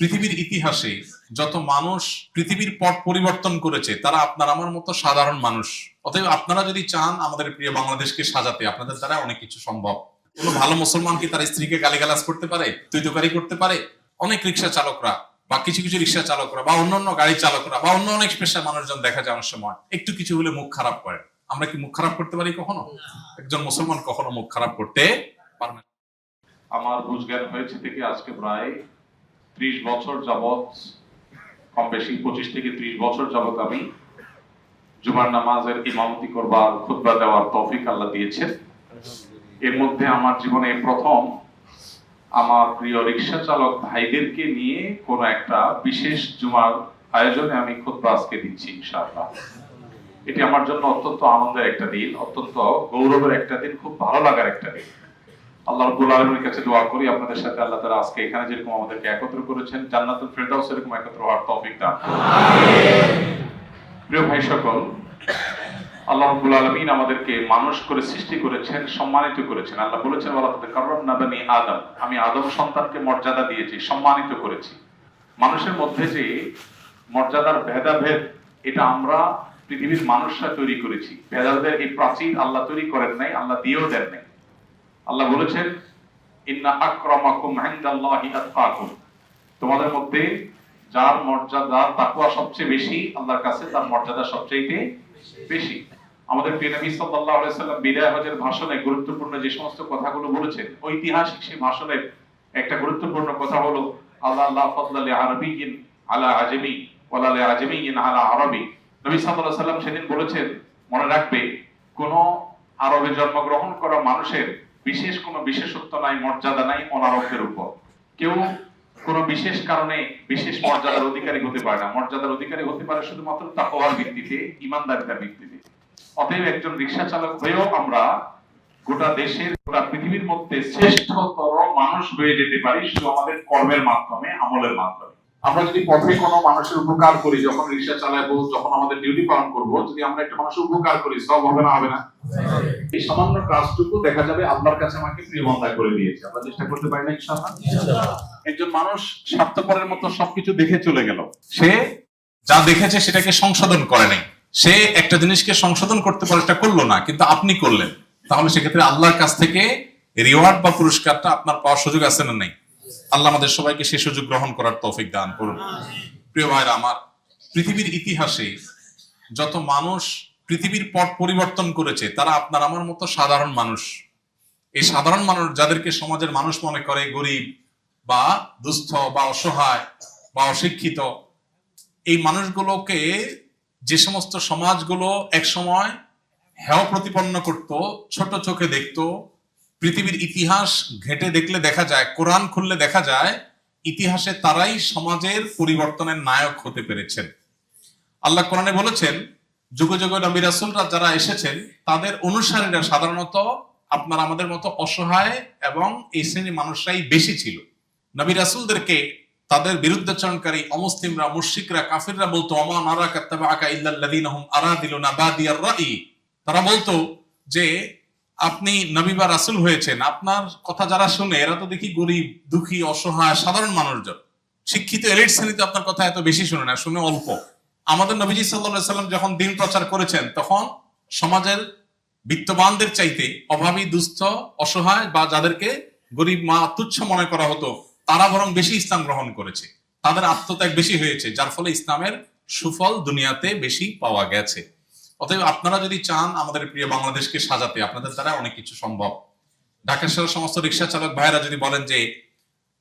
পৃথিবীর ইতিহাসে যত মানুষ পৃথিবীর পট পরিবর্তন করেছে তারা আপনার আমার মতো সাধারণ মানুষ। অতএব আপনারা যদি চান আমাদের প্রিয় বাংলাদেশকে সাজাতে আপনাদের দ্বারা অনেক কিছু সম্ভব। কোনো ভালো মুসলমান কি তার স্ত্রীকে গালিগালাজ করতে পারে তুই তোকারি করতে পারে? অনেক রিক্সা চালকরা বা কিছু কিছু রিক্সা চালকরা বা অন্যান্য গাড়ি চালকরা বা অন্য অনেক পেশার মানুষজন দেখা যায় অনেক সময় একটু কিছু হলে মুখ খারাপ করে। আমরা কি মুখ খারাপ করতে পারি কখনো? একজন মুসলমান কখনো মুখ খারাপ করতে পারে না। আমার বুঝজ্ঞান হয়েছে থেকে আজকে প্রায় ত্রিশ বছর যাবৎ, কম বেশি পঁচিশ থেকে ত্রিশ বছর যাবৎ আমি জুমার নামাজের ইমামতি করবার, খুতবা দেওয়ার তৌফিক আল্লাহ দিয়েছেন। এর মধ্যে আমার জীবনে প্রথম আমার প্রিয় রিক্সা চালক ভাইদেরকে নিয়ে কোন একটা বিশেষ জুমার আয়োজনে আমি খুতবা আজকে দিচ্ছি, ইনশাআল্লাহ। এটি আমার জন্য অত্যন্ত আনন্দের একটা দিন, অত্যন্ত গৌরবের একটা দিন, খুব ভালো লাগার একটা দিন। আল্লাহ রাব্বুল আলামিনের কাছে দোয়া করি আপনাদের সাথে আল্লাহ তাআলা আজকে এখানে যেরকম আমাদেরকে একত্র করেছেন জান্নাতুল ফেরদাউস এরকম একত্র হওয়ার তৌফিক দান। প্রিয় ভাই সকল আল্লাহ রাব্বুল আলামিন আমাদেরকে মানুষ করে সৃষ্টি করেছেন সম্মানিত করেছেন। আল্লাহ বলেছেন ওয়ালা তাদ কাররামনা বানি আদম। আমি আদম সন্তানকে মর্যাদা দিয়েছি সম্মানিত করেছি। মানুষের মধ্যে যে মর্যাদার ভেদাভেদ এটা আমরা পৃথিবীর মানুষরা তৈরি করেছি। ভেদাভেদের এই প্রাচীন আল্লাহ তৈরি করেন নাই আল্লাহ দিয়েও দেন নাই। আল্লাহ বলেছেন, ইন্না আকরামাকুম ইনদাল্লাহি আতকাকুম। তোমাদের মধ্যে যার মর্যাদা তাকওয়া সবচেয়ে বেশি, আল্লাহর কাছে তার মর্যাদা সবচেয়ে বেশি। আমাদের প্রিয় নবী সাল্লাল্লাহু আলাইহি সাল্লাম বিদায় হজের ভাষণে গুরুত্বপূর্ণ যে সমস্ত কথাগুলো বলেছেন, ঐতিহাসিক সেই ভাষণের একটা গুরুত্বপূর্ণ কথা হলো, আল্লাহ আল্লাহ ফদলালি আরবিয়িন আলা আজমি ওয়ালা লি আজমিয়িন আলা আরবি। নবী সাল্লাল্লাহু আলাইহি সাল্লাম সেদিন বলেছেন, মনে রাখবে, কোন আরবে জন্মগ্রহণ করা মানুষের বিশেষ কোনো বিশেষত্ব নাই, মর্যাদা নাই অনারবদের উপর। কেউ কোনো বিশেষ কারণে বিশেষ মর্যাদার অধিকারী হতে পারে না। মর্যাদার অধিকারী হতে পারে শুধুমাত্র তাকওয়ার ভিত্তিতে, ইমানদারিতার ভিত্তিতে। অতএব একজন রিক্সা চালক হয়েও আমরা গোটা দেশের, গোটা পৃথিবীর মধ্যে শ্রেষ্ঠতর মানুষ হয়ে যেতে পারি শুধু আমাদের কর্মের মাধ্যমে, আমলের মাধ্যমে। আমরা যদি পথে কোনো মানুষের উপকার করি যখন রিক্সা চালাবো যখন আমাদের ডিউটি পালন করব যদি আমরা একটা মানুষের উপকার করি সব হবে না হবে না? এই সামান্য কাজটুকু দেখা যাবে আল্লাহর কাছে আমাকে প্রিয়মন্দা করে দিয়েছে। আমরা চেষ্টা করতে পারি না ইনশাআল্লাহ? একজন মানুষ স্বার্থপরের মতো সবকিছু দেখে চলে গেল। সে যা দেখেছে সেটাকে সংশোধন করে নাই। সে একটা জিনিসকে সংশোধন করতে পারে করল না কিন্তু আপনি করলেন। তাহলে সেক্ষেত্রে আল্লাহর কাছ থেকে রিওয়ার্ড বা পুরস্কারটা আপনার পাওয়ার সুযোগ আছে না নাই? আল্লাহ আমাদের সবাইকে সেই সুযোগ গ্রহণ করার তৌফিক দান করুন। প্রিয় ভাইরা আমার পৃথিবীর ইতিহাসে যত মানুষ পৃথিবীর পট পরিবর্তন করেছে তারা আপনার আমার মতো সাধারণ মানুষ। এই সাধারণ মানুষ যাদেরকে সমাজের মানুষ মনে করে গরিব বা দুস্থ বা অসহায় বা অশিক্ষিত এই মানুষগুলোকে যে সমস্ত সমাজগুলো এক সময় হেয় প্রতিপন্ন করত ছোট চোখে দেখতো পৃথিবীর ইতিহাস ঘেটে দেখলে দেখা যায়, কোরআন খুললে দেখা যায়, ইতিহাসে তারাই সমাজের পরিবর্তনের নায়ক হতে পেরেছেন। আল্লাহ কোরআনে বলেছেন, যুগে যুগে নবী রাসূলরা যারা এসেছেন, তাদের অনুসারীরা সাধারণত আপনার আমাদের মতো অসহায় এবং এই শ্রেণির মানুষরাই বেশি ছিল। নবী রাসূলদেরকে তাদের বিরুদ্ধাচরণকারী অমুসলিমরা মুশিকরা কাফিররা বলতো অমা নারা ইল্লাল্লাযীনা আরাদিলুনা বাদিয়ার রাই। তারা বলতো যে আপনি নবী বা রাসূল হয়েছেন, আপনার কথা যারা শুনে, এরা তো দেখি গরিব, দুঃখী, অসহায়, সাধারণ মানুষজন। শিক্ষিত, এলিট শ্রেণীতে আপনার কথা এত বেশি শুনে না, শুনে অল্প। আমাদের নবীজি সাল্লাল্লাহু সাল্লাম যখন দিন প্রচার করেছেন, তখন সমাজের বিত্তবানদের চাইতে অভাবী, দুস্থ, অসহায় বা যাদেরকে গরিব মা তুচ্ছ মনে করা হতো, তারা বরং বেশি ইসলাম গ্রহণ করেছে। তাদের আত্মত্যাগ বেশি হয়েছে, যার ফলে ইসলামের সুফল দুনিয়াতে বেশি পাওয়া গেছে। অতএব আপনারা যদি চান আমাদের প্রিয় বাংলাদেশকে সাজাতে, আপনাদের দ্বারা অনেক কিছু সম্ভব। ঢাকা শহরের সমস্ত রিক্সা চালক ভাইরা যদি বলেন যে,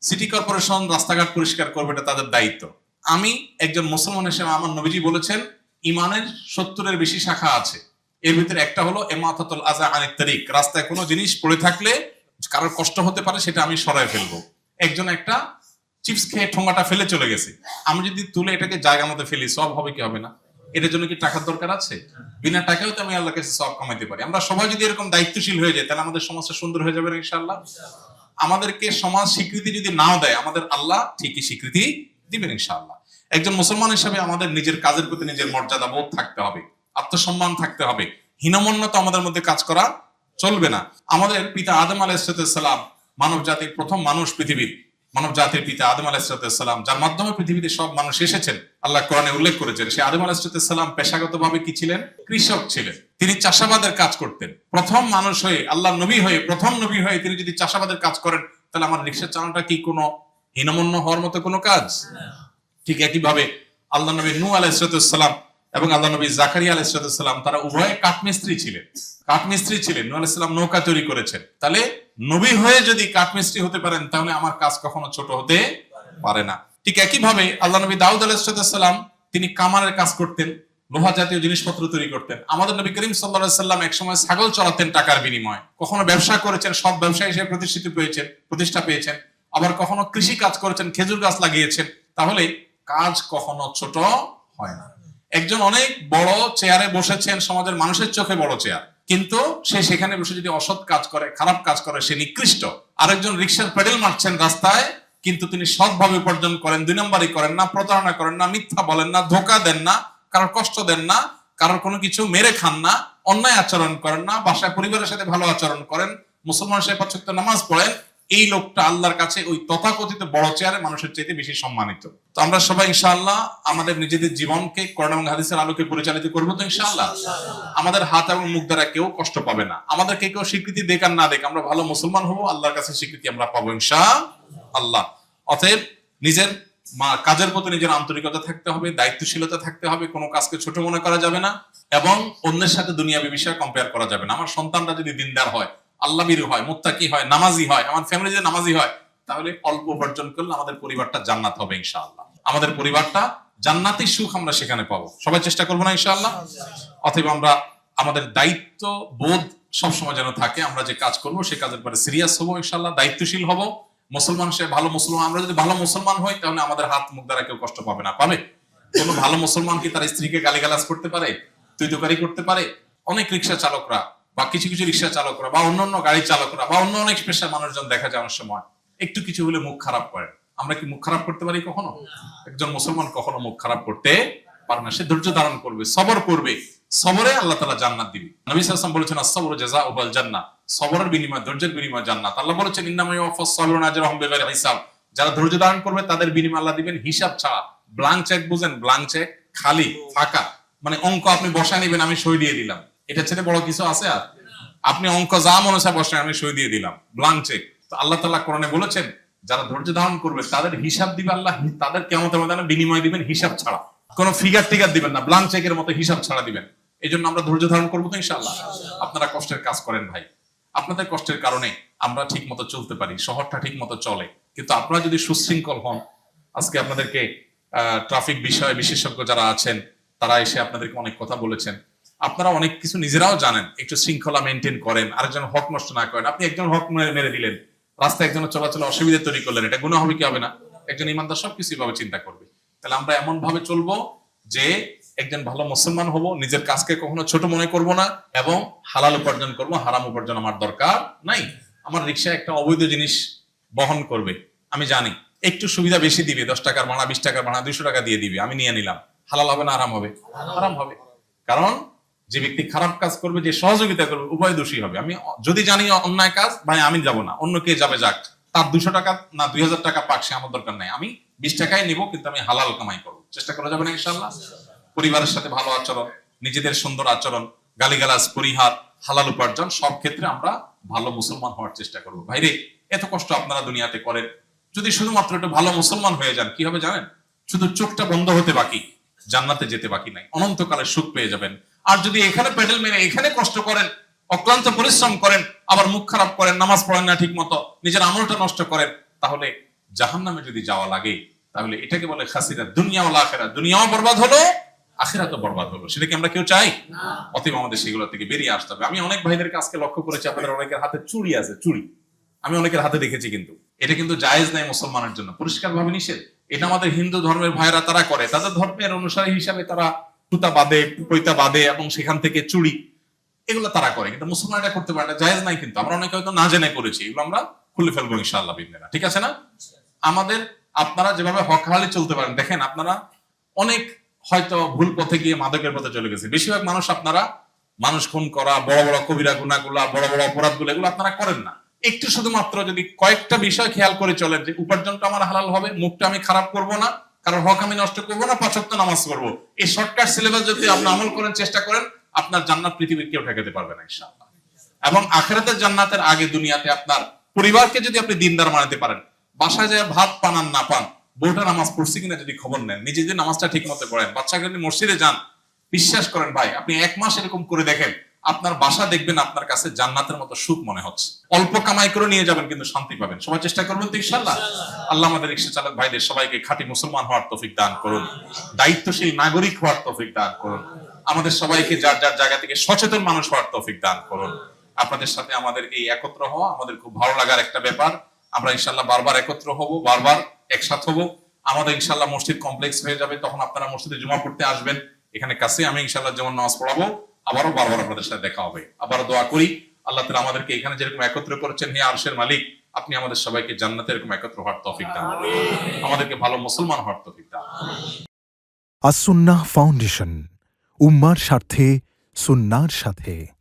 সিটি কর্পোরেশন রাস্তাঘাট পরিষ্কার করবে, এটা তাদের দায়িত্ব। আমি একজন মুসলমান হিসেবে, আমার নবীজি বলেছেন, ইমানের সত্তরের বেশি শাখা আছে। এর ভিতরে একটা হলো এমাতাতুল আজা আনিত তারিক। রাস্তায় কোনো জিনিস পড়ে থাকলে কারোর কষ্ট হতে পারে, সেটা আমি সরাই ফেলব। একজন একটা চিপস খেয়ে ঠোঙ্গাটা ফেলে চলে গেছে। আমি যদি তুলে এটাকে জায়গা মতো ফেলি, সব হবে কি হবে না? এটার জন্য কি টাকার দরকার আছে? বিনা টাকাও তো আমি আল্লাহর কাছে সব কামাইতে পারি। আমরা সবাই যদি এরকম দায়িত্বশীল হয়ে যাই, তাহলে আমাদের সমাজটা সুন্দর হয়ে যাবে না ইনশাআল্লাহ? আমাদেরকে সমাজ স্বীকৃতি যদি নাও দেয়, আমাদের আল্লাহ ঠিকই স্বীকৃতি দিবেন ইনশাআল্লাহ। একজন মুসলমান হিসাবে আমাদের নিজের কাজের প্রতি নিজের মর্যাদা বোধ থাকতে হবে, আত্মসম্মান থাকতে হবে। হীনমন্যতা আমাদের মধ্যে কাজ করা চলবে না। আমাদের পিতা আদম আলাইসালাম মানব জাতির প্রথম মানুষ পৃথিবীর। মানব জাতির পিতা আদম আলাহিসাম যার মাধ্যমে পৃথিবীতে সব মানুষ এসেছেন আল্লাহ কোরআনে উল্লেখ করেছেন সে আদম আলাহিসাম পেশাগত ভাবে কি ছিলেন? কৃষক ছিলেন। তিনি চাষাবাদের কাজ করতেন। প্রথম মানুষ হয়ে আল্লাহ নবী হয়ে প্রথম নবী হয়ে তিনি যদি চাষাবাদের কাজ করেন তাহলে আমার রিক্সা চালানোটা কি কোনো হীনমন্য হওয়ার মতো কোনো কাজ? ঠিক একইভাবে আল্লাহ নবী নু আলাইসালাম এবং আল্লাহ নবী জাকারিয়া আলাইসালাম তারা উভয়ে কাঠমিস্ত্রি ছিলেন। কাঠমিস্ত্রি ছিলেন নু আলাইসালাম নৌকা তৈরি করেছেন। তাহলে নবী হয়ে যদি কাঠমিস্ত্রি হতে পারেন, তাহলে আমার কাজ কখনো ছোট হতে পারে না। ঠিক একইভাবে আল্লাহ নবী দাউদ আলাইসালাম তিনি কামারের কাজ করতেন, লোহা জাতীয় জিনিসপত্র তৈরি করতেন। আমাদের নবী করিম সাল্লাহ সাল্লাম একসময় ছাগল চড়াতেন টাকার বিনিময়ে। কখনো ব্যবসা করেছেন, সব ব্যবসায়ী হিসেবে প্রতিষ্ঠিত পেয়েছেন, প্রতিষ্ঠা পেয়েছেন। আবার কখনো কৃষি কাজ করেছেন, খেজুর গাছ লাগিয়েছেন। তাহলে কাজ কখনো ছোট হয় না। একজন অনেক বড় চেয়ারে বসেছেন, সমাজের মানুষের চোখে বড় চেয়ার। কিন্তু সে সেখানে বসে যদি অসৎ কাজ করে, খারাপ কাজ করে, সে নিকৃষ্ট। আরেকজন রিক্সার পেডেল মারছেন রাস্তায়, কিন্তু তিনি সৎভাবে উপার্জন করেন, দুই নম্বরই করেন না, প্রতারণা করেন না, মিথ্যা বলেন না, ধোকা দেন না, কারোর কষ্ট দেন না, কারোর কোনো কিছু মেরে খান না, অন্যায় আচরণ করেন না, বাসায় পরিবারের সাথে ভালো আচরণ করেন মুসলমান সাহেব পাঁচক্ত নামাজ পড়েন, এই লোকটা আল্লাহর কাছে ওই তথাকথিত বড় চেয়ারে মানুষের চাইতে বেশি সম্মানিত। তো আমরা সবাই ইনশাআল্লাহ আমাদের নিজেদের জীবনকে কোরআন এবং হাদিসের আলোকে পরিচালিত করব তো ইনশাআল্লাহ। আমাদের হাত এবং মুখ দ্বারা কেউ কষ্ট পাবে না। আমাদেরকে কেউ স্বীকৃতি দেখ আর না দেখ আমরা ভালো মুসলমান হব, আল্লাহর কাছে স্বীকৃতি আমরা পাবো ইনশা আল্লাহ অতএব নিজের মা- কাজের প্রতি নিজের আন্তরিকতা থাকতে হবে, দায়িত্বশীলতা থাকতে হবে, কোনো কাজকে ছোট মনে করা যাবে না এবং অন্যের সাথে দুনিয়াবী বিষয়ে কম্পেয়ার করা যাবে না। আমার সন্তানরা যদি দিনদার হয়, আল্লাহবীর হয়, মুত্তাকি হয়, নামাজি হয়, আমার ফ্যামিলি যদি নামাজি হয়, তাহলে অল্প উপার্জন করলে আমাদের পরিবারটা জান্নাত হবে ইনশাআল্লাহ। আমাদের পরিবারটা জান্নাতি সুখ আমরা সেখানে পাবো। সবাই চেষ্টা করব না, ইনশাআল্লাহ? অথবা আমরা আমাদের দায়িত্ব বোধ সবসময় যেন থাকে, আমরা যে কাজ করব সে কাজের পরে সিরিয়াস হব, ইনশাআল্লাহ, দায়িত্বশীল হব। মুসলমান সে ভালো মুসলমান, আমরা যদি ভালো মুসলমান হই, তাহলে আমাদের হাত মুখ দ্বারা কেউ কষ্ট পাবে না। পাবে? কোনো ভালো মুসলমান কি তার স্ত্রীকে গালিগালাজ করতে পারে? তুই তোকারি করতে পারে? অনেক রিক্সা চালকরা বা কিছু কিছু রিক্সা চালকরা বা অন্য অন্য গাড়ি চালকরা বা অন্য অনেক পেশার মানুষজন দেখা যায় অনেক সময়। একটু কিছু হলে মুখ খারাপ করে। আমরা কি মুখ খারাপ করতে পারি কখনো? একজন মুসলমান কখনো মুখ খারাপ করতে পারে না। সে ধৈর্য ধারণ করবে সবর করবে। সবরে আল্লাহ তালা জান্নাত দিবে। নবী সাল্লাম বলেছেন আসবর জাযা উবাল জান্নাত সবরের বিনিময় ধৈর্যের বিনিময় জান্নাত। আল্লাহ বলেছেন ইন্নামাই ওয়াফাস সাবিরুনা আজরাহুম বিগাইরি হিসাব। যারা ধৈর্য ধারণ করবে তাদের বিনিময় আল্লাহ দিবেন হিসাব ছাড়া। ব্লাঙ্ক চেক বুঝেন ব্লাঙ্ক চেক খালি ফাঁকা। মানে অঙ্ক আপনি বসা নিবেন আমি সই দিয়ে দিলাম। এটা ছেড়ে বড় কিছু আছে আর? আপনি অঙ্ক যা মনে হয় বসেন আমি সই দিয়ে দিলাম। Blank cheque. তো আল্লাহ তালা কোরআনে বলেছেন যারা ধৈর্য ধারণ করবে, তাদের হিসাব দিবে আল্লাহ তাদের কেমন ময়দানে বিনিময় দিবেন, হিসাব ছাড়া। কোনো ফিগার টিগার দিবেন না ব্লাঙ্ক চেকের মতো হিসাব ছাড়া দিবেন। এই জন্য আমরা ধৈর্য ধারণ করব তো ইনশাআল্লাহ। আপনারা কষ্টের কাজ করেন ভাই। আপনাদের কষ্টের কারণে আমরা ঠিক মতো চলতে পারি, শহরটা ঠিক মতো চলে। কিন্তু আপনারা যদি সুশৃঙ্খল হন, আজকে আপনাদেরকে ট্রাফিক বিষয়ে বিশেষজ্ঞ যারা আছেন, তারা এসে আপনাদেরকে অনেক কথা বলেছেন। আপনারা অনেক কিছু নিজেরাও জানেন, একটু শৃঙ্খলা মেনটেন করেন, আরেকজন হক নষ্ট না করেন। আপনি একজন হক মেরে দিলেন। রাস্তায় একজনের চলাচলে অসুবিধা তৈরি করলেন, এটা গুণ হবে কি হবে না? একজন ইমানদার সবকিছু ভাবে চিন্তা করবে। তাহলে আমরা এমন ভাবে চলবো যে একজন ভালো মুসলমান হব, নিজের কাজকে কখনো ছোট মনে করব না এবং হালাল উপার্জন করব, হারাম উপার্জন আমার দরকার নাই। আমার রিক্সা একটা অবৈধ জিনিস বহন করবে, আমি জানি। একটু সুবিধা বেশি দিবে, দশ টাকার ভাড়া, বিশ টাকার ভাড়া, দুইশো টাকা দিয়ে দিবে, আমি নিয়ে নিলাম। হালাল হবে না আরাম হবে? আরাম হবে। কারণ যে ব্যক্তি খারাপ কাজ করবে, যে সহযোগিতা করবে উভয় দোষী হবে। আমি যদি জানি অন্যায় কাজ, ভাই, আমি যাব না। অন্য কে যাবে যাক। তার দুশো টাকা না দুই হাজার টাকা পাক, সে আমার দরকার নাই। আমি বিশ টাকায় নিব, কিন্তু আমি হালাল কামাই করব। চেষ্টা করা যাবে না ইনশাল্লাহ পরিবারের সাথে ভালো আচরণ, নিজেদের সুন্দর আচরণ, গালিগালাজ, পরিহার, হালাল উপার্জন, সব ক্ষেত্রে আমরা ভালো মুসলমান হওয়ার চেষ্টা করব। ভাইরে এত কষ্ট আপনারা দুনিয়াতে করেন। যদি শুধুমাত্র একটু ভালো মুসলমান হয়ে যান, কি হবে জানেন? শুধু চোখটা বন্ধ হতে বাকি, জান্নাতে যেতে বাকি নাই। অনন্তকালে সুখ পেয়ে যাবেন। আর যদি এখানে প্যাডেল মেরে এখানে কষ্ট করেন অক্লান্ত পরিশ্রম করেন আবার মুখ খারাপ করেন নামাজ পড়েন না ঠিক মতো নিজের আমলটা নষ্ট করেন তাহলে জাহান্নামে যদি যাওয়া লাগে তাহলে এটাকে বলে খাসিরা দুনিয়া ও আখেরা দুনিয়াও বরবাদ হলো আখেরা তো বরবাদ হলো। সেটা কি আমরা কেউ চাই? অতএব আমাদের সেগুলো থেকে বেরিয়ে আসতে হবে। আমি অনেক ভাইদেরকে আজকে লক্ষ্য করেছি আপনাদের অনেকের হাতে চুড়ি আছে চুড়ি। আমি অনেকের হাতে দেখেছি কিন্তু। এটা কিন্তু জায়েজ নাই মুসলমানের জন্য। পরিষ্কার ভাবে নিষেধ। এটা আমাদের হিন্দু ধর্মের ভাইরা তারা করে। তাদের ধর্মের অনুসারী হিসাবে তারা সুতা বাঁধে পৈতা বাঁধে এবং সেখান থেকে চুড়ি এগুলো তারা করে। কিন্তু মুসলমান এটা করতে পারে না, জায়েজ নাই কিন্তু। আমরা অনেকে হয়তো না জেনে করেছি, এগুলো আমরা খুলে ফেলব ইনশাআল্লাহ বিদিনা ঠিক আছে না? আমাদের, আপনারা যেভাবে হক হারালি চলতে পারেন, দেখেন আপনারা অনেক হয়তো ভুল পথে গিয়ে মাদকের পথে চলে গেছে। বেশিরভাগ মানুষ আপনারা মানুষ খুন করা, বড় বড় কবিরা গুণাগুলা বড় বড় অপরাধগুলো, এগুলো আপনারা করেন না। একটু শুধুমাত্র যদি কয়েকটা বিষয় খেয়াল করে চলেন যে, উপার্জনটা আমার হালাল হবে, মুখটা আমি খারাপ করব না কারণ হক আমি নষ্ট করব না পাঁচক্ত নামাজ করব এই শর্টকাট সিলেবাস যদি আপনি আমল করেন, চেষ্টা করেন, আপনার জান্নাত পৃথিবীর কেউ ঠেকাতে পারবে না, ইনশাআল্লাহ। এবং আখেরাতের জান্নাতের আগে দুনিয়াতে আপনার পরিবারকে যদি আপনি দিনদার মানাতে পারেন, বাসায় যায় ভাত পান আর না পান, বউটা নামাজ পড়ছে কিনা যদি খবর নেন, নিজে যদি নামাজটা ঠিক মতো পড়েন বাচ্চাকে যদি মসজিদে যান, বিশ্বাস করেন ভাই, আপনি এক মাস এরকম করে দেখেন আপনার বাসা দেখবেন আপনার কাছে জান্নাতের মতো সুখ মনে হচ্ছে। অল্প কামাই করে নিয়ে যাবেন কিন্তু শান্তি পাবেন। সবাই চেষ্টা করবেন তো ইনশাল্লাহ। আল্লাহ আমাদের রিক্সা চালক ভাইদের সবাইকে খাঁটি মুসলমান হওয়ার তৌফিক দান করুন। দায়িত্বশীল নাগরিক হওয়ার তৌফিক দান করুন। আমাদের সবাইকে যার যার জায়গা থেকে সচেতন মানুষ হওয়ার তৌফিক দান করুন। আপনাদের সাথে আমাদের এই একত্র হওয়া আমাদের খুব ভালো লাগার একটা ব্যাপার। আমরা ইনশাল্লাহ বারবার একত্র হব বারবার একসাথ হব। আমাদের ইনশাল্লাহ মসজিদ কমপ্লেক্স হয়ে যাবে। তখন আপনারা মসজিদে জমা পড়তে আসবেন। এখানে কাছে আমি ইনশাল্লাহ যেমন নামাজ পড়াবো আবারও বারবার আপনাদের সাথে দেখা হবে। আবার দোয়া করি আল্লাহ তালা আমাদেরকে এখানে যেরকম একত্র করেছেন হে আরশের মালিক আপনি আমাদের সবাইকে জান্নাতে এরকম একত্র হওয়ার তৌফিক দান আমাদেরকে ভালো মুসলমান হওয়ার তৌফিক দান আসুন্না ফাউন্ডেশন উম্মার স্বার্থে সুন্নার সাথে।